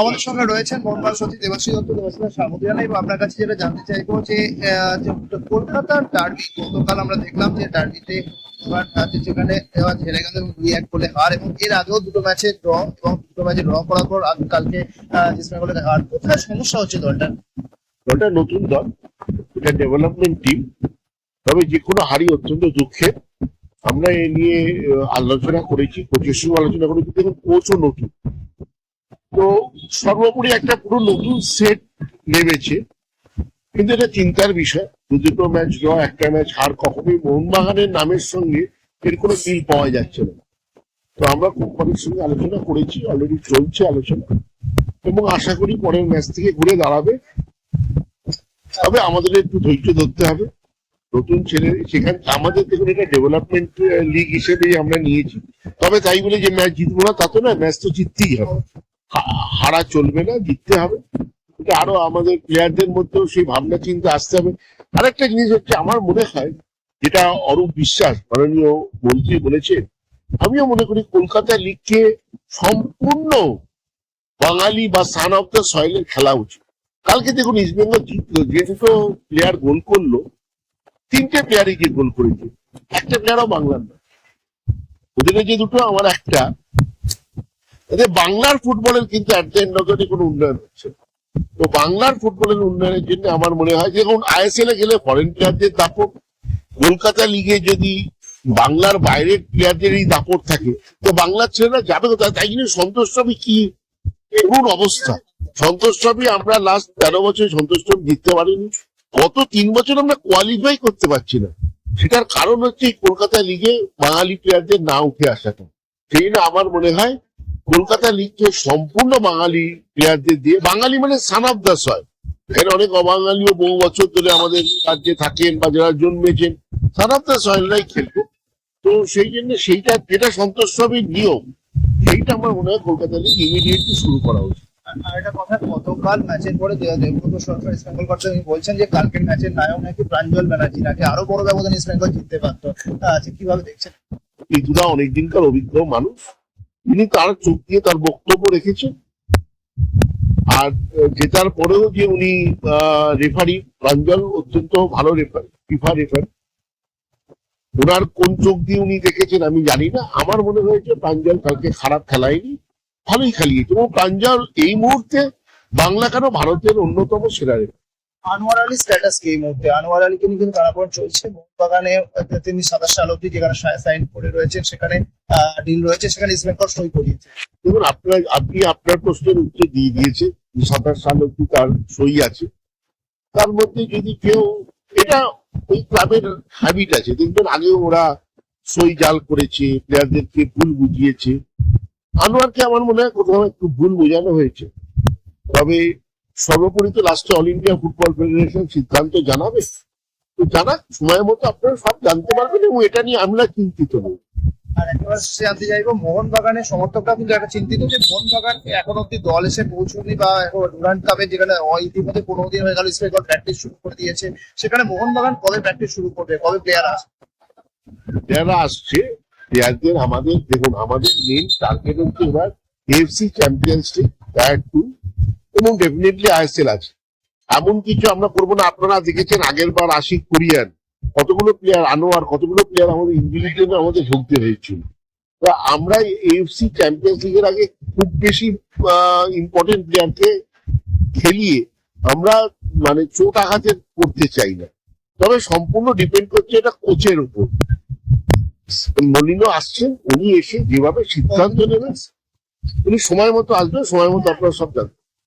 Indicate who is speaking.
Speaker 1: আমাদের সঙ্গে রয়েছেন মোহনবাগান সচিব দেবাশ্রী দত্ত। স্বাগত জানাই এবং আপনার কাছে যেটা জানতে চাইব যে কলকাতার ডার্বি গতকাল আমরা দেখলাম যে ডার্বিতে এবার আছে যেখানে এবার হেরে গেল এবং দুই এক গোলে হার এবং এর আগেও দুটো ম্যাচে ড্র এবং দুটো ম্যাচে ড্র করার পর আজ কালকে ইস্ট বেঙ্গলের হার। কোথায় সমস্যা হচ্ছে দলটা?
Speaker 2: দলটা নতুন দল এটা ডেভেলপমেন্ট টিম তবে যে কোনো হারি অত্যন্ত দুঃখের আমরা এ নিয়ে আলোচনা করেছি কোচের সঙ্গে আলোচনা করেছি। দেখুন কোচও নতুন। তো সর্বোপরি একটা পুরো নতুন সেট নেমেছে। কিন্তু এটা চিন্তার বিষয়। দুটো ম্যাচ ড্র একটা ম্যাচ হার কখনোই মোহনবাগানের নামের সঙ্গে এর কোনো মিল পাওয়া যাচ্ছে না। তো আমরা কোম্পানির সঙ্গে আলোচনা করেছি অলরেডি চলছে আলোচনা। এবং আশা করি পরের ম্যাচ থেকে ঘুরে দাঁড়াবে। তবে আমাদের একটু ধৈর্য ধরতে হবে। নতুন ছেলে, সেখানে, আমাদের দেখুন এটা ডেভেলপমেন্ট লিগ হিসেবেই আমরা নিয়েছি। তবে তাই বলে যে ম্যাচ জিতবো না, তা তো না ম্যাচ তো জিততেই হবে। হারা চলবে না, জিততে হবে। এটা আরও আমাদের প্লেয়ারদের মধ্যেও সেই ভাবনা, চিন্তা আসতে হবে। আরেকটা জিনিস হচ্ছে, আমার মনে হয় যেটা অরূপ বিশ্বাস, মাননীয় মন্ত্রী বলেছে আমিও মনে করি কলকাতা লিগকে সম্পূর্ণ বাঙালি বা সান অফ দ্য সয়েলের খেলা উচিত। কালকে দেখুন ইস্টবেঙ্গল জিতলো যে দুটো প্লেয়ার গোল করল, তিনটে প্লেয়ারই গিয়ে গোল করেছে। একটা প্লেয়ারও বাংলার না ওদের যে দুটো, আমার একটা। এতে বাংলার ফুটবলের কিন্তু অ্যাট দ্য অফ কোনো উন্নয়ন হচ্ছে না। তো বাংলার ফুটবলের উন্নয়নের জন্য আমার মনে হয় যে এখন আইএসএল এ গেলে ফরেন প্লেয়ারদের দাপট, কলকাতা লিগে যদি বাংলার বাইরের প্লেয়ারদেরই দাপট থাকে, তো বাংলার ছেলেরা যাবে কোথায়? তাই জন্য সন্তোষ ট্রফি কি? করুন অবস্থা। সন্তোষ ট্রফি আমরা লাস্ট তেরো বছর সন্তোষ ট্রফি জিততে পারিনি। গত তিন বছর আমরা কোয়ালিফাই করতে পারছি না। সেটার কারণ হচ্ছে কলকাতা লিগে বাঙালি প্লেয়ারদের না উঠে আসাটা। সেই জন্য আমার মনে হয় কলকাতা লিগকে সম্পূর্ণ বাঙালি প্লেয়ারদের দিয়ে বাঙালি মানে সান অফ দ্য সয় এখানে অনেক অবাঙালিও বহু বছর ধরে আমাদের রাজ্যে থাকেন বা যারা জন্মেছেন সান অফ দ্য সয়েলরাই খেলবে তো সেই জন্য সেইটা যেটা সন্তোষ ট্রফির নিয়ম সেইটা আমার মনে হয় কলকাতা লিগ ইমিডিয়েটলি শুরু করা উচিত।
Speaker 1: আর একটা কথা গতকাল ম্যাচের পরে দেবব্রত সরকার ইস্ট বেঙ্গল বলছেন যে কালকের ম্যাচের নায়ক নাকি প্রাঞ্জল ব্যানার্জি নাকি আরও বড় ব্যবধান ইস্ট বেঙ্গল জিততে পারতো। আচ্ছা কীভাবে দেখছেন?
Speaker 2: ইদুরা অনেকদিনকার অভিজ্ঞ মানুষ। তিনি তার চোখ দিয়ে তার বক্তব্য রেখেছেন। আর জেতার পরেও যে উনি রেফারি প্রাঞ্জল অত্যন্ত ভালো রেফারি ফিফা রেফারি ওনার কোন চোখ দিয়ে উনি দেখেছেন আমি জানি না। আমার মনে হয়েছে প্রাঞ্জল কালকে খারাপ খেলায়নি, ভালোই খেলিয়েছে। এবং প্রাঞ্জল এই মুহূর্তে বাংলা কেন ভারতের অন্যতম সেরা রেফারি
Speaker 1: আনোয়ার আলী স্ট্যাটাস কি এই মুহূর্তে? আনোয়ার আলীকে নিয়ে কিন্তু টানাপোড়েন চলছে। মোহনবাগানে তিনি সাতাশ সাল অব্দি যেখানে সাইন করে রয়েছেন, সেখানে ডিল রয়েছে, সেখানে ইস্ট সই করিয়েছে।
Speaker 2: দেখুন, আপনার, আপনি আপনার প্রশ্নের উত্তর দিয়ে দিয়েছে সাতাশ সাল অব্দি তার সই আছে। তার মধ্যে যদি কেউ, এটা ওই ক্লাবের হ্যাবিট আছে। দেখবেন, আগেও ওরা সই জাল করেছে, প্লেয়ারদেরকে ভুল বুঝিয়েছে। আনোয়ারকে আমার মনে হয় কোথাও একটু ভুল বোঝানো হয়েছে। তবে সর্বোপরি তো লাস্টে অল ইন্ডিয়া ফুটবল ফেডারেশন সিদ্ধান্ত জানাবে। তো জানাক সময় মতো আপনারা সব জানতে পারবেন এবং এটা নিয়ে আমরা চিন্তিত নই।
Speaker 1: আর একেবারে জানতে চাইব মোহনবাগানের সমর্থকরা কিন্তু একটা চিন্তিত যে মোহনবাগান এখন অব্দি দল এসে পৌঁছনি বা কাপে যেখানে ইতিমধ্যে পনেরো দিন হয়ে গেল প্র্যাকটিস শুরু করে দিয়েছে সেখানে মোহনবাগান কবে প্র্যাকটিস শুরু করবে? কবে প্লেয়ার আসবে?
Speaker 2: যারা আসছে প্লেয়ারদের আমাদের দেখুন আমাদের মেন টার্গেট হচ্ছে এবার FC Champions League tier two এবং ডেফিনেটলি আইএসএল আছে। এমন কিছু আমরা করব না, আপনারা দেখেছেন আগের বার আশিক কোরিয়ান, কতগুলো প্লেয়ার আনোয়ার, কতগুলো প্লেয়ার আমাদের ইঞ্জুরির জন্য আমাদের ভুগতে হয়েছিল। তা আমরা এফসি চ্যাম্পিয়ন্স লিগের আগে খুব বেশি ইম্পর্টেন্ট প্লেয়ারকে খেলিয়ে আমরা মানে চোট আঘাতের করতে চাই না। তবে সম্পূর্ণ ডিপেন্ড করছে এটা কোচের উপর। মলিনো আসছেন, উনি এসে যেভাবে সিদ্ধান্ত নেবেন, উনি সময় মতো আসবেন, সময় মতো আপনারা সব জানবেন।